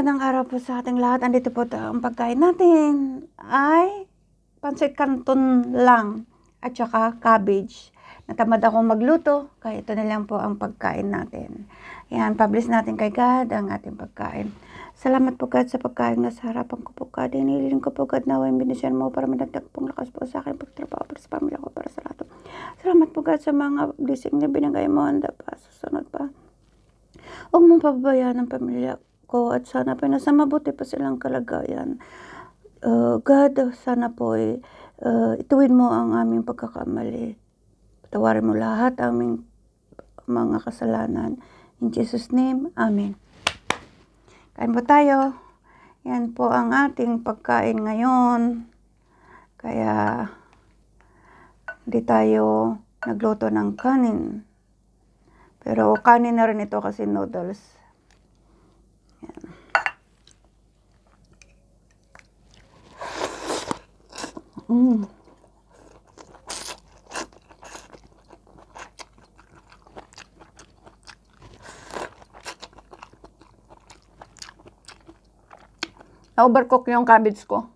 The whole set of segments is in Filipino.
magandang araw po sa ating lahat. Andito po ang pagkain natin ay pansit canton lang at saka cabbage. Natamad akong magluto, kaya ito na lang po ang pagkain natin. Yan, publish natin kay God ang ating pagkain. Salamat po God sa pagkain na sa harapan ko po God. Iniling ko po God na yung binisyan mo para minagdag pong lakas po sa akin pagtrabaho para sa pamilya ko, para sa lahat. Salamat po God sa mga blessing na binigay mo. Handa pa, susunod pa. Huwag mong pababayaan ang pamilya ko at sana po nasa mabuti pa silang kalagayan. Uh, God, sana po eh, uh, ituwid mo ang aming pagkakamali. Patawarin mo lahat aming mga kasalanan. In Jesus' name, Amen. Kain po tayo. Yan po ang ating pagkain ngayon. Kaya, hindi tayo nagluto ng kanin. Pero kanin na rin ito kasi noodles. Mm. Na-overcook yung cabbage ko.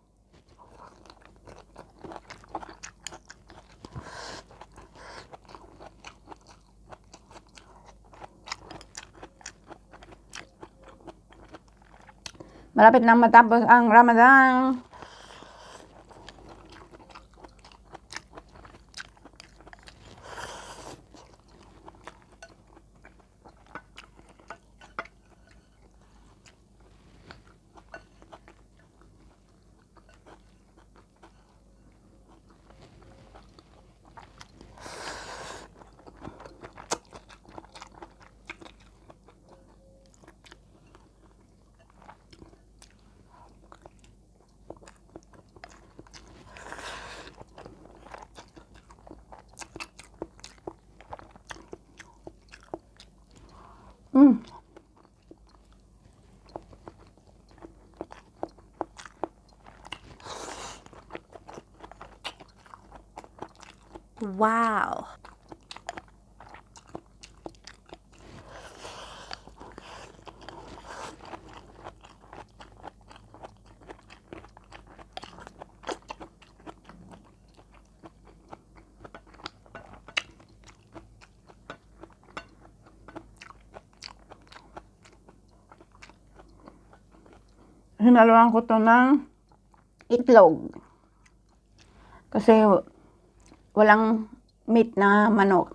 Malapit nang matapos ang Ramadan. Mm. Wow. Hinaluan ko to ng itlog. Kasi walang meat na manok.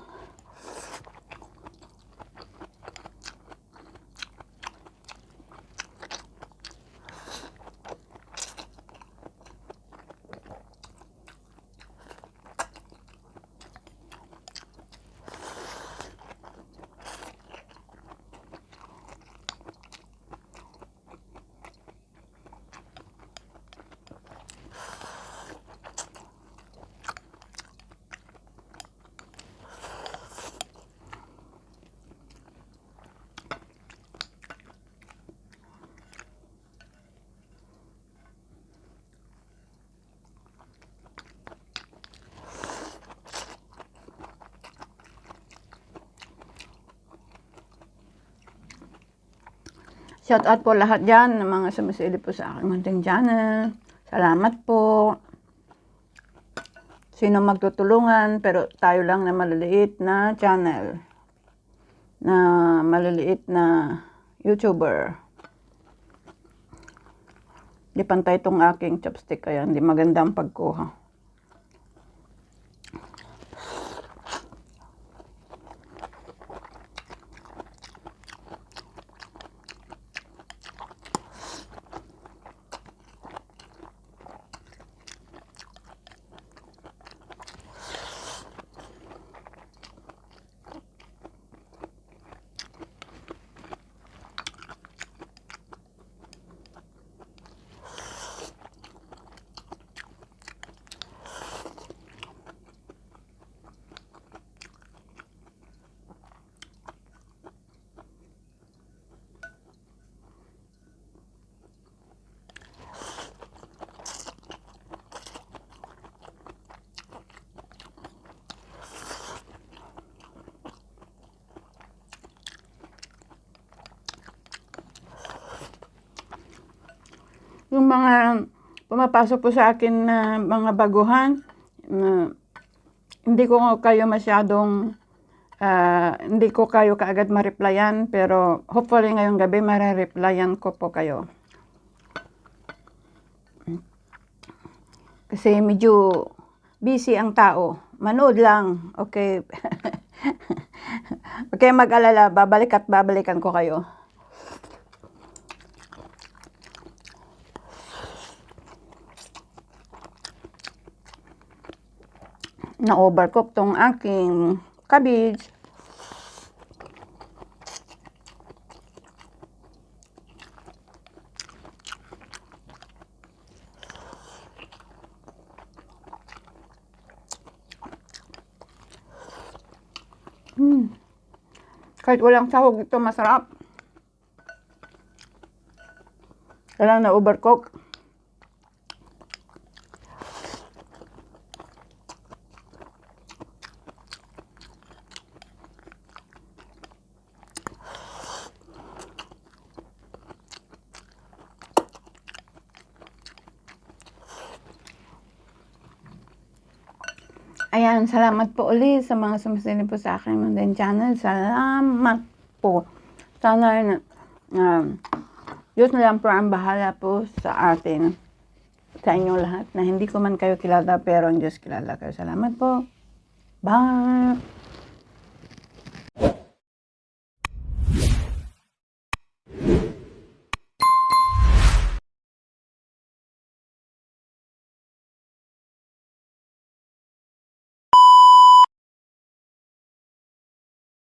Shout out po lahat dyan ng mga sumisili po sa aking munting channel. Salamat po. Sino magtutulungan pero tayo lang na maliliit na channel. Na maliliit na YouTuber. Di pantay itong aking chopstick kaya hindi maganda ang pagkuha. Yung mga pumapasok po sa akin na mga baguhan, na hindi ko kayo masyadong, ah, hindi ko kayo kaagad ma-replyan, pero hopefully ngayong gabi mare-replyan ko po kayo. Kasi medyo busy ang tao. Manood lang, okay? okay, mag-alala, babalik at babalikan ko kayo. Na-overcook tong aking cabbage. Hmm. Kahit walang sahog, ito masarap. Kailangan na Ayan, salamat po ulit sa mga sumasilip po sa aking Mundin channel. Salamat po. Sana um, Diyos na lang po ang bahala po sa atin. Sa inyong lahat na hindi ko man kayo kilala pero ang Diyos kilala kayo. Salamat po. Bye!